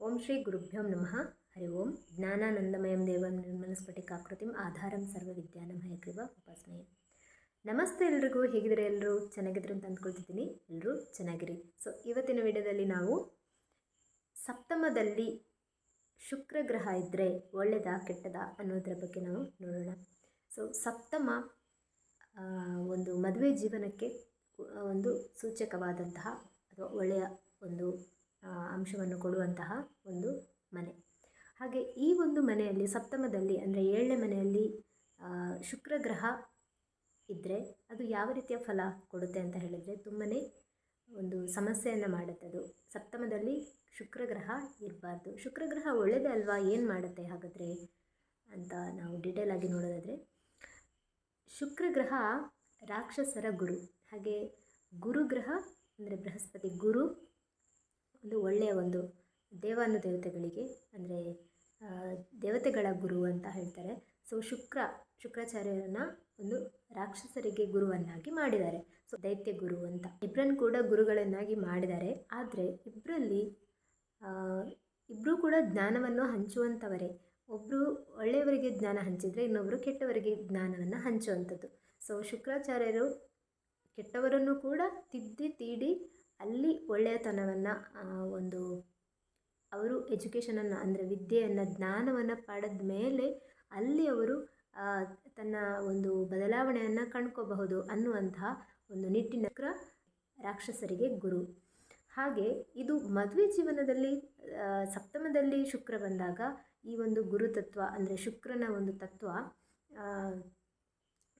ಓಂ ಶ್ರೀ ಗುರುಭ್ಯಂ ನಮಃ. ಹರಿ ಓಂ. ಜ್ಞಾನಾನಂದಮಯಂ ದೇವಂ ನಿರ್ಮಲಸ್ಫಟಿಕಾಕೃತಿಂ ಆಧಾರಂ ಸರ್ವ ವಿದ್ಯಾನಂ ಹಯಗ್ರೀವ ಉಪಾಸನೆ ನಮಸ್ತೆ ಎಲ್ರಿಗೂ. ಹೇಗಿದ್ರೆ ಎಲ್ಲರೂ ಚೆನ್ನಾಗಿದ್ರು ಅಂತ ಅಂದ್ಕೊಳ್ತಿದ್ದೀನಿ. ಎಲ್ಲರೂ ಚೆನ್ನಾಗಿರಿ. ಸೊ ಇವತ್ತಿನ ವಿಡಿಯೋದಲ್ಲಿ ನಾವು ಸಪ್ತಮದಲ್ಲಿ ಶುಕ್ರ ಗ್ರಹ ಇದ್ದರೆ ಒಳ್ಳೆಯದಾ ಕೆಟ್ಟದಾ ಅನ್ನೋದ್ರ ಬಗ್ಗೆ ನಾವು ನೋಡೋಣ. ಸೊ ಸಪ್ತಮ ಒಂದು ಮದುವೆ ಜೀವನಕ್ಕೆ ಒಂದು ಸೂಚಕವಾದಂತಹ ಅಥವಾ ಒಳ್ಳೆಯ ಒಂದು ಅಂಶವನ್ನು ಕೊಡುವಂತಹ ಒಂದು ಮನೆ. ಹಾಗೆ ಈ ಒಂದು ಮನೆಯಲ್ಲಿ, ಸಪ್ತಮದಲ್ಲಿ ಅಂದರೆ ಏಳನೇ ಮನೆಯಲ್ಲಿ ಶುಕ್ರ ಗ್ರಹ ಇದ್ದರೆ ಅದು ಯಾವ ರೀತಿಯ ಫಲ ಕೊಡುತ್ತೆ ಅಂತ ಹೇಳಿದರೆ ತುಂಬಾ ಒಂದು ಸಮಸ್ಯೆಯನ್ನು ಮಾಡುತ್ತೆ ಅದು. ಸಪ್ತಮದಲ್ಲಿ ಶುಕ್ರ ಗ್ರಹ ಇರಬಾರ್ದು. ಶುಕ್ರ ಗ್ರಹ ಒಳ್ಳೆಯದೇ ಅಲ್ವಾ? ಏನು ಮಾಡುತ್ತೆ ಹಾಗಾದರೆ ಅಂತ ನಾವು ಡೀಟೇಲ್ ಆಗಿ ನೋಡೋದಾದರೆ ಶುಕ್ರ ಗ್ರಹ ರಾಕ್ಷಸರ ಗುರು. ಹಾಗೆ ಗುರುಗ್ರಹ ಅಂದರೆ ಬೃಹಸ್ಪತಿ ಗುರು ಒಂದು ಒಳ್ಳೆಯ ಒಂದು ದೇವಾನು ದೇವತೆಗಳಿಗೆ, ಅಂದರೆ ದೇವತೆಗಳ ಗುರು ಅಂತ ಹೇಳ್ತಾರೆ. ಸೊ ಶುಕ್ರ, ಶುಕ್ರಾಚಾರ್ಯರನ್ನ ಒಂದು ರಾಕ್ಷಸರಿಗೆ ಗುರುವನ್ನಾಗಿ ಮಾಡಿದ್ದಾರೆ. ಸೊ ದೈತ್ಯ ಗುರು ಅಂತ. ಇಬ್ಬರನ್ನು ಕೂಡ ಗುರುಗಳನ್ನಾಗಿ ಮಾಡಿದ್ದಾರೆ. ಆದರೆ ಇಬ್ಬರಲ್ಲಿ ಇಬ್ಬರೂ ಕೂಡ ಜ್ಞಾನವನ್ನು ಹಂಚುವಂಥವರೇ ಒಬ್ಬರು ಒಳ್ಳೆಯವರಿಗೆ ಜ್ಞಾನ ಹಂಚಿದರೆ ಇನ್ನೊಬ್ಬರು ಕೆಟ್ಟವರಿಗೆ ಜ್ಞಾನವನ್ನು ಹಂಚುವಂಥದ್ದು ಸೊ ಶುಕ್ರಾಚಾರ್ಯರು ಕೆಟ್ಟವರನ್ನು ಕೂಡ ತಿದ್ದಿ, ತೀಡಿ ಅಲ್ಲಿ ಒಳ್ಳೆಯತನವನ್ನು ಒಂದು ಅವರು ಎಜುಕೇಷನನ್ನು ಅಂದರೆ ವಿದ್ಯೆಯನ್ನು, ಜ್ಞಾನವನ್ನು ಪಡೆದ ಮೇಲೆ ಅಲ್ಲಿ ಅವರು ತನ್ನ ಒಂದು ಬದಲಾವಣೆಯನ್ನು ಕಂಡ್ಕೋಬಹುದು ಅನ್ನುವಂತಹ ಒಂದು ನಿಟ್ಟಿನ ರಾಕ್ಷಸರಿಗೆ ಗುರು. ಹಾಗೆ ಇದು ಮದುವೆ ಜೀವನದಲ್ಲಿ ಸಪ್ತಮದಲ್ಲಿ ಶುಕ್ರ ಬಂದಾಗ ಈ ಒಂದು ಗುರುತತ್ವ, ಅಂದರೆ ಶುಕ್ರನ ಒಂದು ತತ್ವ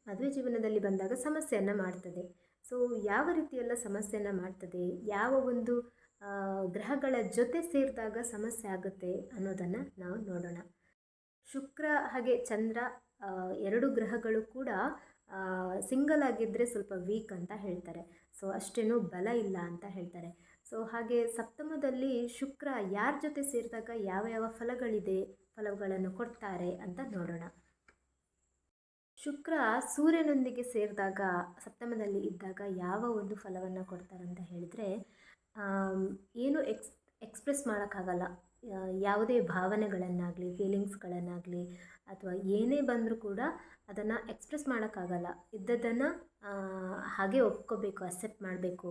ಮದುವೆ ಜೀವನದಲ್ಲಿ ಬಂದಾಗ ಸಮಸ್ಯೆಯನ್ನು ಮಾಡ್ತದೆ. ಸೊ ಯಾವ ರೀತಿಯೆಲ್ಲ ಸಮಸ್ಯೆನ ಮಾಡ್ತದೆ? ಯಾವ ಒಂದು ಗ್ರಹಗಳ ಜೊತೆ ಸೇರಿದಾಗ ಸಮಸ್ಯೆ ಆಗುತ್ತೆ ಅನ್ನೋದನ್ನು ನಾವು ನೋಡೋಣ. ಶುಕ್ರ ಹಾಗೆ ಚಂದ್ರ ಎರಡು ಗ್ರಹಗಳು ಕೂಡ ಸಿಂಗಲ್ ಆಗಿದ್ದರೆ ಸ್ವಲ್ಪ ವೀಕ್ ಅಂತ ಹೇಳ್ತಾರೆ. ಸೊ ಅಷ್ಟೇನೂ ಬಲ ಇಲ್ಲ ಅಂತ ಹೇಳ್ತಾರೆ. ಸೊ ಹಾಗೆ ಸಪ್ತಮದಲ್ಲಿ ಶುಕ್ರ ಯಾರ ಜೊತೆ ಸೇರಿದಾಗ ಯಾವ ಯಾವ ಫಲಗಳಿದೆ, ಫಲಗಳನ್ನು ಕೊಡ್ತಾರೆ ಅಂತ ನೋಡೋಣ. ಶುಕ್ರ ಸೂರ್ಯನೊಂದಿಗೆ ಸೇರಿದಾಗ, ಸಪ್ತಮದಲ್ಲಿ ಇದ್ದಾಗ ಯಾವ ಒಂದು ಫಲವನ್ನು ಕೊಡ್ತಾರಂತ ಹೇಳಿದರೆ ಏನು ಎಕ್ಸ್, ಎಕ್ಸ್ಪ್ರೆಸ್ ಮಾಡೋಕ್ಕಾಗಲ್ಲ. ಯಾವುದೇ ಭಾವನೆಗಳನ್ನಾಗಲಿ, ಫೀಲಿಂಗ್ಸ್ಗಳನ್ನಾಗಲಿ ಅಥವಾ ಏನೇ ಬಂದರೂ ಕೂಡ ಅದನ್ನು ಎಕ್ಸ್ಪ್ರೆಸ್ ಮಾಡೋಕ್ಕಾಗಲ್ಲ. ಇದ್ದದ್ದನ್ನು ಹಾಗೆ ಒಪ್ಕೋಬೇಕು, ಅಕ್ಸೆಪ್ಟ್ ಮಾಡಬೇಕು.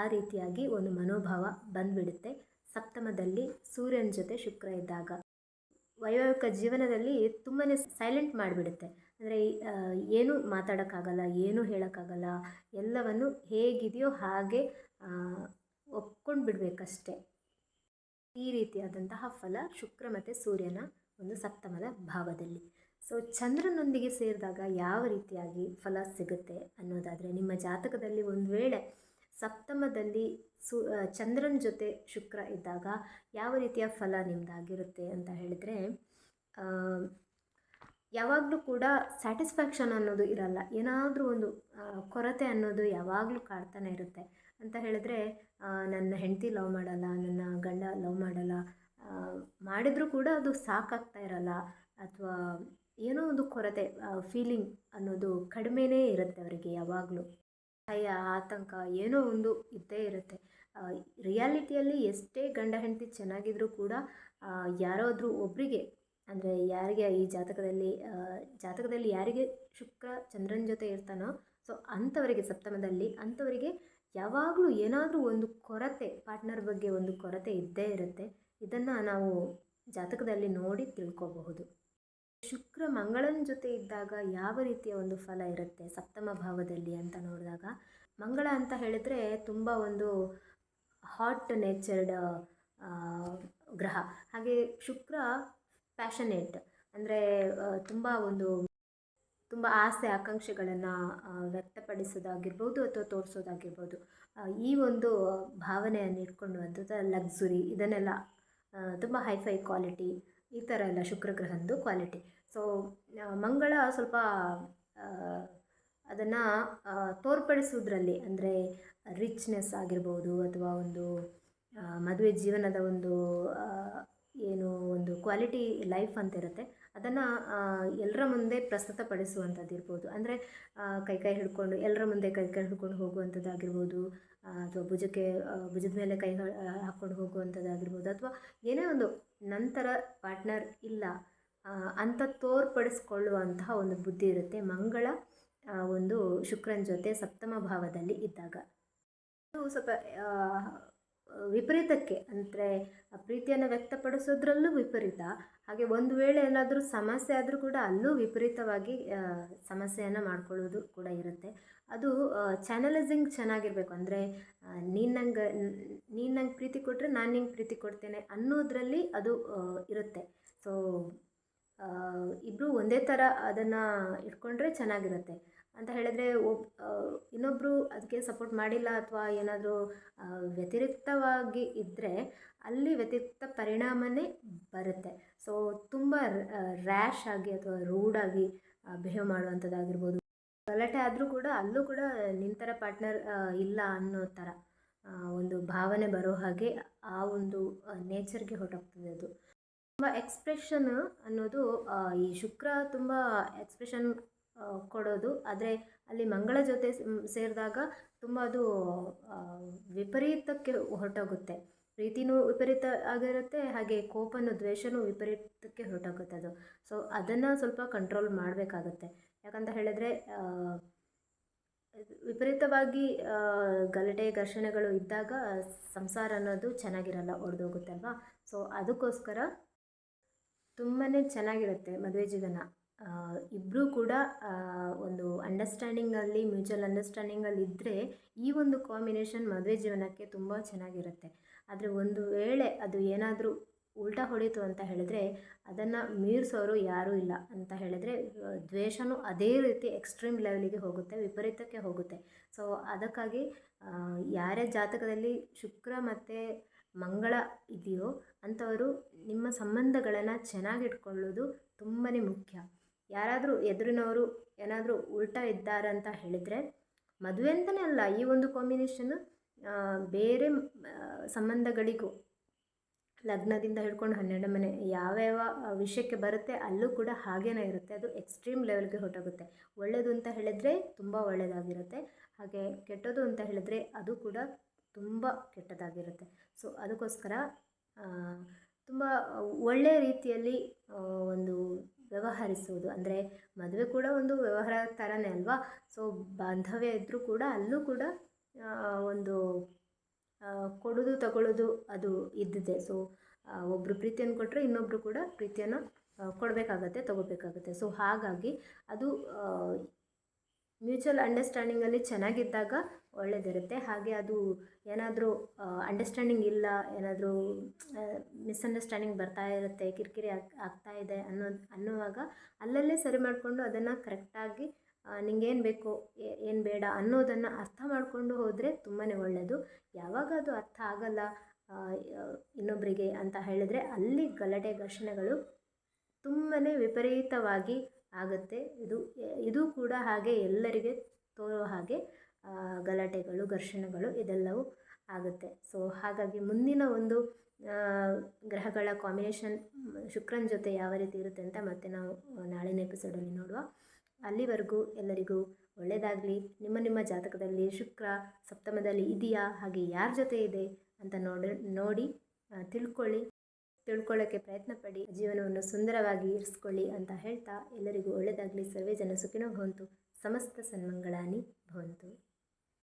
ಆ ರೀತಿಯಾಗಿ ಒಂದು ಮನೋಭಾವ ಬಂದುಬಿಡುತ್ತೆ ಸಪ್ತಮದಲ್ಲಿ ಸೂರ್ಯನ ಜೊತೆ ಶುಕ್ರ ಇದ್ದಾಗ. ವೈವಾಹಿಕ ಜೀವನದಲ್ಲಿ ತುಂಬಾ ಸೈಲೆಂಟ್ ಮಾಡಿಬಿಡುತ್ತೆ. ಅಂದರೆ ಏನೂ ಮಾತಾಡೋಕ್ಕಾಗಲ್ಲ, ಏನೂ ಹೇಳೋಕ್ಕಾಗಲ್ಲ, ಎಲ್ಲವನ್ನು ಹೇಗಿದೆಯೋ ಹಾಗೆ ಒಪ್ಕೊಂಡು ಬಿಡಬೇಕಷ್ಟೆ ಈ ರೀತಿಯಾದಂತಹ ಫಲ ಶುಕ್ರ ಮತ್ತು ಸೂರ್ಯನ ಒಂದು ಸಪ್ತಮದ ಭಾವದಲ್ಲಿ. ಸೊ ಚಂದ್ರನೊಂದಿಗೆ ಸೇರಿದಾಗ ಯಾವ ರೀತಿಯಾಗಿ ಫಲ ಸಿಗುತ್ತೆ ಅನ್ನೋದಾದರೆ, ನಿಮ್ಮ ಜಾತಕದಲ್ಲಿ ಒಂದು ವೇಳೆ ಸಪ್ತಮದಲ್ಲಿ ಸು ಚಂದ್ರನ ಜೊತೆ ಶುಕ್ರ ಇದ್ದಾಗ ಯಾವ ರೀತಿಯ ಫಲ ನಿಮ್ಮದಾಗಿರುತ್ತೆ ಅಂತ ಹೇಳಿದರೆ ಯಾವಾಗಲೂ ಕೂಡ ಸ್ಯಾಟಿಸ್ಫ್ಯಾಕ್ಷನ್ ಅನ್ನೋದು ಇರಲ್ಲ. ಏನಾದರೂ ಒಂದು ಕೊರತೆ ಅನ್ನೋದು ಯಾವಾಗಲೂ ಕಾಡ್ತಾನೆ ಇರುತ್ತೆ. ಅಂತ ಹೇಳಿದ್ರೆ ನನ್ನ ಹೆಂಡತಿ ಲವ್ ಮಾಡಲ್ಲ, ನನ್ನ ಗಂಡ ಲವ್ ಮಾಡಲ್ಲ ಮಾಡಿದರೂ ಕೂಡ ಅದು ಸಾಕಾಗ್ತಾ ಇರಲ್ಲ. ಅಥವಾ ಏನೋ ಒಂದು ಕೊರತೆ ಫೀಲಿಂಗ್ ಅನ್ನೋದು ಕಡಿಮೆನೇ ಇರುತ್ತೆ ಅವರಿಗೆ ಯಾವಾಗಲೂ. ಭಯ, ಆತಂಕ ಏನೋ ಒಂದು ಇದ್ದೇ ಇರುತ್ತೆ. ರಿಯಾಲಿಟಿಯಲ್ಲಿ ಎಷ್ಟೇ ಗಂಡ ಹೆಂಡತಿ ಚೆನ್ನಾಗಿದ್ರೂ ಕೂಡ ಯಾರಾದರೂ ಒಬ್ಬರಿಗೆ ಅಂದರೆ ಯಾರಿಗೆ ಈ ಜಾತಕದಲ್ಲಿ ಜಾತಕದಲ್ಲಿ ಯಾರಿಗೆ ಶುಕ್ರ, ಚಂದ್ರನ ಜೊತೆ ಇರ್ತಾನೋ, ಸೊ ಅಂಥವರಿಗೆ, ಸಪ್ತಮದಲ್ಲಿ ಅಂಥವರಿಗೆ ಯಾವಾಗಲೂ ಏನಾದರೂ ಒಂದು ಕೊರತೆ, ಪಾರ್ಟ್ನರ್ ಬಗ್ಗೆ ಒಂದು ಕೊರತೆ ಇದ್ದೇ ಇರುತ್ತೆ. ಇದನ್ನು ನಾವು ಜಾತಕದಲ್ಲಿ ನೋಡಿ ತಿಳ್ಕೋಬಹುದು. ಶುಕ್ರ ಮಂಗಳನ ಜೊತೆ ಇದ್ದಾಗ ಯಾವ ರೀತಿಯ ಒಂದು ಫಲ ಇರುತ್ತೆ ಸಪ್ತಮ ಭಾವದಲ್ಲಿ ಅಂತ ನೋಡಿದಾಗ? ಮಂಗಳ ಅಂತ ಹೇಳಿದ್ರೆ ತುಂಬ ಒಂದು ಹಾಟ್ ನೇಚರ್ಡ್ ಗ್ರಹ. ಹಾಗೆ ಶುಕ್ರ ಪ್ಯಾಷನೇಟ್ ಅಂದರೆ ತುಂಬ ಒಂದು, ತುಂಬ ಆಸೆ, ಆಕಾಂಕ್ಷೆಗಳನ್ನು ವ್ಯಕ್ತಪಡಿಸೋದಾಗಿರ್ಬೋದು ಅಥವಾ ತೋರಿಸೋದಾಗಿರ್ಬೋದು. ಈ ಒಂದು ಭಾವನೆಯನ್ನು ಇಟ್ಕೊಂಡು ಲಕ್ಸುರಿ ಇದನ್ನೆಲ್ಲ ತುಂಬ ಹೈಫೈ ಕ್ವಾಲಿಟಿ ಈ ಥರ ಎಲ್ಲ ಶುಕ್ರಗ್ರಹದ್ದು ಕ್ವಾಲಿಟಿ ಸೊ ಮಂಗಳ ಸ್ವಲ್ಪ ಅದನ್ನು ತೋರ್ಪಡಿಸೋದ್ರಲ್ಲಿ, ಅಂದರೆ ರಿಚ್ನೆಸ್ ಆಗಿರ್ಬೋದು ಅಥವಾ ಒಂದು ಮದುವೆ ಜೀವನದ ಒಂದು ಏನು ಒಂದು ಕ್ವಾಲಿಟಿ ಲೈಫ್ ಅಂತ ಇರುತ್ತೆ, ಅದನ್ನು ಎಲ್ಲರ ಮುಂದೆ ಪ್ರಸ್ತುತಪಡಿಸುವಂಥದ್ದು ಇರ್ಬೋದು ಅಂದರೆ ಕೈ ಕೈ ಹಿಡ್ಕೊಂಡು ಎಲ್ಲರ ಮುಂದೆ ಕೈ ಕೈ ಹಿಡ್ಕೊಂಡು ಹೋಗುವಂಥದ್ದಾಗಿರ್ಬೋದು ಅಥವಾ ಭುಜಕ್ಕೆ ಭುಜದ ಮೇಲೆ ಕೈ ಹಾಕ್ಕೊಂಡು ಹೋಗುವಂಥದ್ದಾಗಿರ್ಬೋದು. ಅಥವಾ ಏನೇ ಒಂದು ನಂತರ ಪಾರ್ಟ್ನರ್ ಇಲ್ಲ ಅಂತ ತೋರ್ಪಡಿಸ್ಕೊಳ್ಳುವಂತಹ ಒಂದು ಬುದ್ಧಿ ಇರುತ್ತೆ ಮಂಗಳ ಒಂದು ಶುಕ್ರನ ಜೊತೆ ಸಪ್ತಮ ಭಾವದಲ್ಲಿ ಇದ್ದಾಗ. ಸ್ವಲ್ಪ ವಿಪರೀತಕ್ಕೆ. ಅಂದರೆ ಪ್ರೀತಿಯನ್ನು ವ್ಯಕ್ತಪಡಿಸೋದ್ರಲ್ಲೂ ವಿಪರೀತ. ಹಾಗೆ ಒಂದು ವೇಳೆ ಏನಾದರೂ ಸಮಸ್ಯೆ ಆದರೂ ಕೂಡ ಅಲ್ಲೂ ವಿಪರೀತವಾಗಿ ಸಮಸ್ಯೆಯನ್ನು ಮಾಡ್ಕೊಳ್ಳೋದು ಕೂಡ ಇರುತ್ತೆ. ಅದು ಚಾನಲೈಸಿಂಗ್ ಚೆನ್ನಾಗಿರಬೇಕು. ಅಂದರೆ ನೀನು ನಂಗೆ ನೀನು ನಂಗೆ ಪ್ರೀತಿ ಕೊಟ್ಟರೆ ನಾನು ನಿಂಗೆ ಪ್ರೀತಿ ಕೊಡ್ತೇನೆ ಅನ್ನೋದರಲ್ಲಿ ಅದು ಇರುತ್ತೆ. ಸೊ ಇಬ್ಬರು ಒಂದೇ ಥರ ಅದನ್ನು ಇಟ್ಕೊಂಡ್ರೆ ಚೆನ್ನಾಗಿರುತ್ತೆ. ಅಂತ ಹೇಳಿದ್ರೆ ಒಬ್ ಇನ್ನೊಬ್ಬರು ಅದಕ್ಕೆ ಸಪೋರ್ಟ್ ಮಾಡಿಲ್ಲ ಅಥವಾ ಏನಾದರೂ ವ್ಯತಿರಿಕ್ತವಾಗಿ ಇದ್ದರೆ ಅಲ್ಲಿ ವ್ಯತಿರಿಕ್ತ ಪರಿಣಾಮನೇ ಬರುತ್ತೆ. ಸೊ ತುಂಬ ರ್ಯಾಶ್ ಆಗಿ ಅಥವಾ ರೂಡಾಗಿ ಬಿಹೇವ್ ಮಾಡುವಂಥದ್ದಾಗಿರ್ಬೋದು. ಗಲಾಟೆ ಆದರೂ ಕೂಡ ಅಲ್ಲೂ ಕೂಡ ನಿಂತರ ಪಾರ್ಟ್ನರ್ ಇಲ್ಲ ಅನ್ನೋ ಥರ ಒಂದು ಭಾವನೆ ಬರೋ ಹಾಗೆ ಆ ಒಂದು ನೇಚರ್ಗೆ ಹೊರಟೋಗ್ತದೆ ಅದು. ತುಂಬ ಎಕ್ಸ್ಪ್ರೆಷನ್ ಅನ್ನೋದು ಈ ಶುಕ್ರ ತುಂಬ ಎಕ್ಸ್ಪ್ರೆಷನ್ ಕೊಡೋದು. ಆದರೆ ಅಲ್ಲಿ ಮಂಗಳ ಜೊತೆ ಸೇರಿದಾಗ ತುಂಬ ಅದು ವಿಪರೀತಕ್ಕೆ ಹೊರಟೋಗುತ್ತೆ. ಪ್ರೀತಿನೂ ವಿಪರೀತ ಆಗಿರುತ್ತೆ, ಹಾಗೆ ಕೋಪನೂ ದ್ವೇಷನೂ ವಿಪರೀತಕ್ಕೆ ಹೊರಟೋಗುತ್ತೆ ಅದು. ಸೊ ಅದನ್ನು ಸ್ವಲ್ಪ ಕಂಟ್ರೋಲ್ ಮಾಡಬೇಕಾಗುತ್ತೆ. ಯಾಕಂತ ಹೇಳಿದ್ರೆ ವಿಪರೀತವಾಗಿ ಗಲಾಟೆ, ಘರ್ಷಣೆಗಳು ಇದ್ದಾಗ ಸಂಸಾರ ಅನ್ನೋದು ಚೆನ್ನಾಗಿರಲ್ಲ ಒಡೆದೋಗುತ್ತಲ್ವಾ ಸೊ ಅದಕ್ಕೋಸ್ಕರ ತುಂಬಾ ಚೆನ್ನಾಗಿರುತ್ತೆ ಮದುವೆ ಜೀವನ. ಇಬ್ಬರೂ ಕೂಡ ಒಂದು ಅಂಡರ್ಸ್ಟ್ಯಾಂಡಿಂಗಲ್ಲಿ ಮ್ಯೂಚುವಲ್ ಅಂಡರ್ಸ್ಟ್ಯಾಂಡಿಂಗಲ್ಲಿ ಇದ್ದರೆ ಈ ಒಂದು ಕಾಂಬಿನೇಷನ್ ಮದುವೆ ಜೀವನಕ್ಕೆ ತುಂಬ ಚೆನ್ನಾಗಿರುತ್ತೆ. ಆದರೆ ಒಂದು ವೇಳೆ ಅದು ಏನಾದರೂ ಉಲ್ಟಾ ಹೊಡೀತು ಅಂತ ಹೇಳಿದ್ರೆ ಅದನ್ನು ಮೀರಿಸೋರು ಯಾರೂ ಇಲ್ಲ ಅಂತ ಹೇಳಿದ್ರೆ ದ್ವೇಷವೂ ಅದೇ ರೀತಿ ಎಕ್ಸ್ಟ್ರೀಮ್ ಲೆವೆಲಿಗೆ ಹೋಗುತ್ತೆ, ವಿಪರೀತಕ್ಕೆ ಹೋಗುತ್ತೆ. ಸೊ ಅದಕ್ಕಾಗಿ ಯಾರೇ ಜಾತಕದಲ್ಲಿ ಶುಕ್ರ ಮತ್ತು ಮಂಗಳ ಇದೆಯೋ ಅಂಥವರು ನಿಮ್ಮ ಸಂಬಂಧಗಳನ್ನು ಚೆನ್ನಾಗಿಟ್ಕೊಳ್ಳೋದು ತುಂಬಾ ಮುಖ್ಯ. ಯಾರಾದರೂ ಎದುರಿನವರು ಏನಾದರೂ ಉಲ್ಟಾ ಇದ್ದಾರೆ ಅಂತ ಹೇಳಿದರೆ ಮದುವೆ ಅಂತಲೇ ಅಲ್ಲ, ಈ ಒಂದು ಕಾಂಬಿನೇಷನ್ ಬೇರೆ ಸಂಬಂಧಗಳಿಗೂ ಲಗ್ನದಿಂದ ಹಿಡ್ಕೊಂಡು ಹನ್ನೆರಡು ಮನೆ ಯಾವ್ಯಾವ ವಿಷಯಕ್ಕೆ ಬರುತ್ತೆ ಅಲ್ಲೂ ಕೂಡ ಹಾಗೇನೇ ಇರುತ್ತೆ. ಅದು ಎಕ್ಸ್ಟ್ರೀಮ್ ಲೆವೆಲ್ಗೆ ಹೊರಟೋಗುತ್ತೆ. ಒಳ್ಳೆಯದು ಅಂತ ಹೇಳಿದರೆ ತುಂಬ ಒಳ್ಳೆಯದಾಗಿರುತ್ತೆ ಹಾಗೆ ಕೆಟ್ಟದ್ದು ಅಂತ ಹೇಳಿದರೆ ಅದು ಕೂಡ ತುಂಬ ಕೆಟ್ಟದಾಗಿರುತ್ತೆ. ಸೊ ಅದಕ್ಕೋಸ್ಕರ ತುಂಬ ಒಳ್ಳೆಯ ರೀತಿಯಲ್ಲಿ ಒಂದು ವ್ಯವಹರಿಸುವುದು. ಅಂದರೆ ಮದುವೆ ಕೂಡ ಒಂದು ವ್ಯವಹಾರ ಥರನೇ ಅಲ್ವಾ? ಸೊ ಬಾಂಧವ್ಯ ಇದ್ದರೂ ಕೂಡ ಅಲ್ಲೂ ಕೂಡ ಒಂದು ಕೊಡೋದು ತಗೊಳ್ಳೋದು ಅದು ಇದ್ದಿದೆ. ಸೊ ಒಬ್ಬರು ಪ್ರೀತಿಯನ್ನು ಕೊಟ್ಟರೆ ಇನ್ನೊಬ್ಬರು ಕೂಡ ಪ್ರೀತಿಯನ್ನು ಕೊಡಬೇಕಾಗತ್ತೆ, ತಗೋಬೇಕಾಗತ್ತೆ. ಸೊ ಹಾಗಾಗಿ ಅದು ಮ್ಯೂಚುವಲ್ ಅಂಡರ್ಸ್ಟ್ಯಾಂಡಿಂಗಲ್ಲಿ ಚೆನ್ನಾಗಿದ್ದಾಗ ಒಳ್ಳೆಯದಿರುತ್ತೆ ಹಾಗೆ ಅದು ಏನಾದರೂ ಅಂಡರ್ಸ್ಟ್ಯಾಂಡಿಂಗ್ ಇಲ್ಲ, ಏನಾದರೂ ಮಿಸ್ಅಂಡರ್ಸ್ಟ್ಯಾಂಡಿಂಗ್ ಬರ್ತಾ ಇರುತ್ತೆ, ಕಿರಿಕಿರಿ ಆಗ್ ಆಗ್ತಾ ಇದೆ ಅನ್ನೋ, ಅನ್ನುವಾಗ ಅಲ್ಲಲ್ಲೇ ಸರಿ ಮಾಡಿಕೊಂಡು ಅದನ್ನು ಕರೆಕ್ಟಾಗಿ ನಿಂಗೇನು ಬೇಕು ಏನು ಬೇಡ ಅನ್ನೋದನ್ನು ಅರ್ಥ ಮಾಡಿಕೊಂಡು ಹೋದರೆ ತುಂಬಾ ಒಳ್ಳೆಯದು ಯಾವಾಗ ಅದು ಅರ್ಥ ಆಗಲ್ಲ ಇನ್ನೊಬ್ಬರಿಗೆ ಅಂತ ಹೇಳಿದರೆ ಅಲ್ಲಿ ಗಲಾಟೆ ಘರ್ಷಣೆಗಳು ತುಂಬಾ ವಿಪರೀತವಾಗಿ ಆಗುತ್ತೆ. ಇದು ಇದು ಕೂಡ ಹಾಗೆ ಎಲ್ಲರಿಗೆ ತೋರೋ ಹಾಗೆ ಗಲಾಟೆಗಳು, ಘರ್ಷಣೆಗಳು ಇದೆಲ್ಲವೂ ಆಗುತ್ತೆ. ಸೊ ಹಾಗಾಗಿ ಮುಂದಿನ ಒಂದು ಗ್ರಹಗಳ ಕಾಂಬಿನೇಷನ್ ಶುಕ್ರನ ಜೊತೆ ಯಾವ ರೀತಿ ಇರುತ್ತೆ ಅಂತ ಮತ್ತೆ ನಾವು ನಾಳಿನ ಎಪಿಸೋಡಲ್ಲಿ ನೋಡುವ. ಅಲ್ಲಿವರೆಗೂ ಎಲ್ಲರಿಗೂ ಒಳ್ಳೆಯದಾಗಲಿ ನಿಮ್ಮ ನಿಮ್ಮ ಜಾತಕದಲ್ಲಿ ಶುಕ್ರ ಸಪ್ತಮದಲ್ಲಿ ಇದೆಯಾ? ಹಾಗೆ ಯಾರ ಜೊತೆ ಇದೆ ಅಂತ ನೋಡಿ ನೋಡಿ ತಿಳ್ಕೊಳ್ಳಿ. ತಿಳ್ಕೊಳ್ಳೋಕ್ಕೆ ಪ್ರಯತ್ನ ಪಡಿ ಜೀವನವನ್ನು ಸುಂದರವಾಗಿ ಇರಿಸ್ಕೊಳ್ಳಿ ಅಂತ ಹೇಳ್ತಾ ಎಲ್ಲರಿಗೂ ಒಳ್ಳೆಯದಾಗಲಿ ಸರ್ವೇ ಜನ ಸುಖಿನೋ ಭವಂತು. ಸಮಸ್ತ ಸನ್ಮಂಗಳಾನಿ ಭವಂತು.